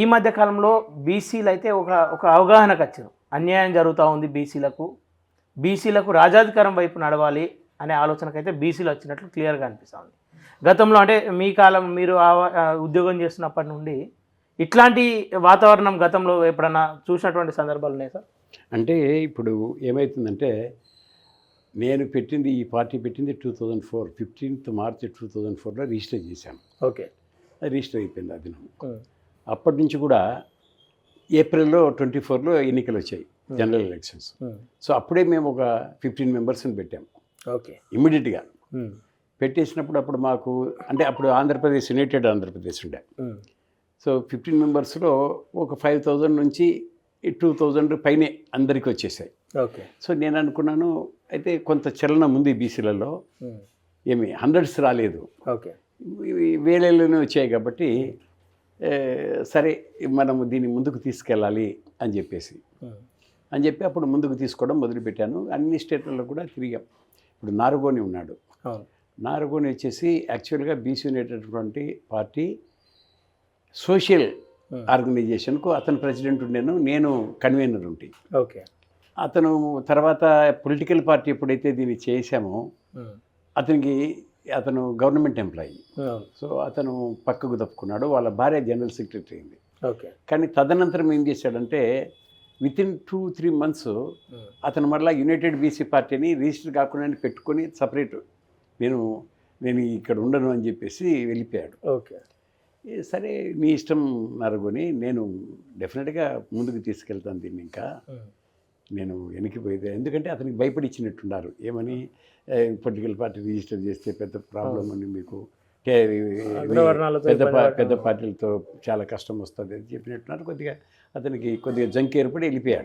ఈ మధ్య కాలంలో బీసీలు అయితే ఒక ఒక అవగాహనకు వచ్చారు. అన్యాయం జరుగుతూ ఉంది బీసీలకు. బీసీలకు రాజాధికారం వైపు నడవాలి అనే ఆలోచనకైతే బీసీలు వచ్చినట్లు క్లియర్గా అనిపిస్తూ ఉంది. గతంలో అంటే మీ కాలం మీరు ఉద్యోగం చేస్తున్నప్పటి నుండి ఇట్లాంటి వాతావరణం గతంలో ఎప్పుడన్నా చూసినటువంటి సందర్భాలు ఉన్నాయి సార్? అంటే ఇప్పుడు ఏమవుతుందంటే నేను పెట్టింది ఈ పార్టీ పెట్టింది two thousand four fifteenth March two thousand ఫోర్లో రిజిస్టర్ చేశాను. ఓకే. రిజిస్టర్ అయిపోయింది అది అప్పటి నుంచి కూడా ఏప్రిల్లో ట్వంటీ ఫోర్లో ఎన్నికలు వచ్చాయి జనరల్ ఎలక్షన్స్. సో అప్పుడే మేము ఒక ఫిఫ్టీన్ మెంబర్స్ని పెట్టాం. ఓకే. ఇమ్మీడియట్గా. పెట్టేసినప్పుడు అప్పుడు మాకు అంటే అప్పుడు ఆంధ్రప్రదేశ్ యునైటెడ్ ఆంధ్రప్రదేశ్ ఉండే. సో ఫిఫ్టీన్ మెంబర్స్లో ఒక ఫైవ్ థౌజండ్ నుంచి టూ థౌజండ్ పైనే అందరికీ వచ్చేసాయి. ఓకే. సో నేను అనుకున్నాను అయితే కొంత చలనం ఉంది బీసీలలో. ఏమి హండ్రెడ్స్ రాలేదు. ఓకే. వేలలోనే వచ్చాయి కాబట్టి సరే మనము దీన్ని ముందుకు తీసుకెళ్ళాలి అని చెప్పేసి. అని చెప్పి అప్పుడు ముందుకు తీసుకోవడం మొదలుపెట్టాను. అన్ని స్టేట్లలో కూడా తిరిగాం. ఇప్పుడు నారుగోని ఉన్నాడు. నారుగోని వచ్చేసి యాక్చువల్గా బీసీ ఉండేటటువంటి పార్టీ సోషల్ ఆర్గనైజేషన్కు అతను ప్రెసిడెంట్ ఉండేను నేను కన్వీనర్ ఉంటే. ఓకే. అతను తర్వాత పొలిటికల్ పార్టీ ఎప్పుడైతే దీన్ని చేశామో అతనికి అతను గవర్నమెంట్ ఎంప్లాయీ. సో అతను పక్కకు తప్పుకున్నాడు వాళ్ళ భార్య జనరల్ సెక్రటరీ అయింది ఓకే. కానీ తదనంతరం ఏం చేశాడంటే with in two three months అతను మళ్ళీ యునైటెడ్ బీసీ పార్టీని రిజిస్టర్ కాకుండా పెట్టుకొని సపరేట్ నేను నేను ఇక్కడ ఉండను అని చెప్పేసి వెళ్ళిపోయాడు. ఓకే. సరే మీ ఇష్టం నరుగుని నేను డెఫినెట్గా ముందుకు తీసుకెళ్తాను దీన్ని ఇంకా. నేను వెనక్కిపోయేది ఎందుకంటే అతనికి భయపడిచ్చినట్టున్నారు. ఏమని? పొలిటికల్ పార్టీ రిజిస్టర్ చేస్తే పెద్ద ప్రాబ్లం అని మీకు పెద్ద. పెద్ద పార్టీలతో చాలా కష్టం వస్తుంది అని చెప్పినట్టున్నారు. కొద్దిగా అతనికి కొద్దిగా జంక్ ఏర్పడి వెళ్ళిపోయాడు.